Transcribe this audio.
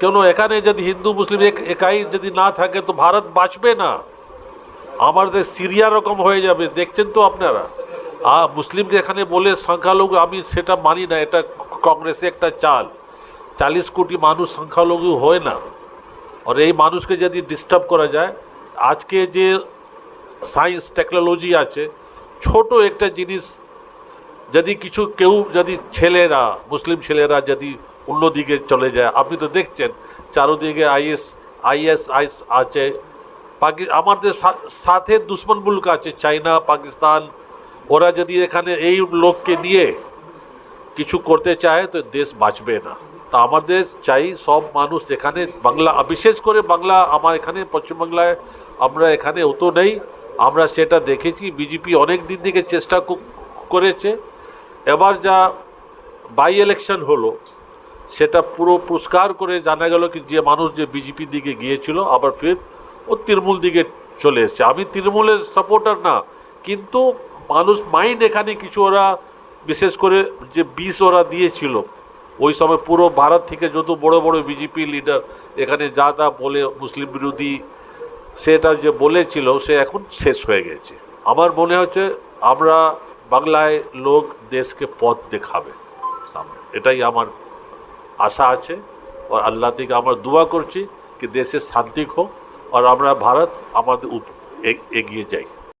কেন? এখানে যদি হিন্দু, মুসলিম একাই যদি না থাকে, তো ভারত বাঁচবে না। আমাদের সিরিয়া রকম হয়ে যাবে, দেখছেন তো আপনারা? মুসলিমকে এখানে বলে সংখ্যালঘু, আমি সেটা মানি না, এটা কংগ্রেসে একটা চাল। চালিশ কোটি মানুষ সংখ্যালঘু হয় না। আর এই মানুষকে যদি ডিস্টার্ব করা যায়, আজকে যে সায়েন্স টেকনোলজি আছে, ছোট একটা জিনিস, যদি কিছু কেউ, যদি ছেলেরা, মুসলিম ছেলেরা যদি অন্যদিকে চলে যায়। আপনি তো দেখছেন, চারোদিকে আইএস আইএস আইস আছে। পাকি আমাদের সাথে দুশ্মন মুলক আছে, চাইনা, পাকিস্তান। ওরা যদি এখানে এই লোককে নিয়ে কিছু করতে চায়, তো দেশ বাঁচবে না। তা আমাদের চাই সব মানুষ এখানে বাংলা বিশেষ করে বাংলা, আমার এখানে পশ্চিমবাংলায় আমরা এখানে অত নেই। আমরা সেটা দেখেছি। বিজেপি অনেক দিন থেকে চেষ্টা করেছে। এবার যা বাই ইলেকশন হলো সেটা পুরো পুরস্কার করে জানা গেল কি যে মানুষ যে বিজেপির দিকে গিয়েছিল, আবার ফের ও তৃণমূল দিকে চলে এসছে। আমি তৃণমূলের সাপোর্টার না, কিন্তু মানুষ মাইন্ড এখানে কিছু ওরা, বিশেষ করে যে বিষ ওরা দিয়েছিল, ওই সময় পুরো ভারত থেকে যত বড় বড় বিজেপি লিডার এখানে যা তা বলে মুসলিম বিরোধী, সেটা যে বলেছিল, সে এখন শেষ হয়ে গেছে। আমার মনে হচ্ছে আমরা বাংলায় লোক দেশকে পথ দেখাবে সামনে। এটাই আমার আশা আছে। আর আল্লাহ থেকে আমরা দোয়া করছি কি দেশে শান্তি হোক। আর আমরা ভারত আমাদের এগিয়ে যাই।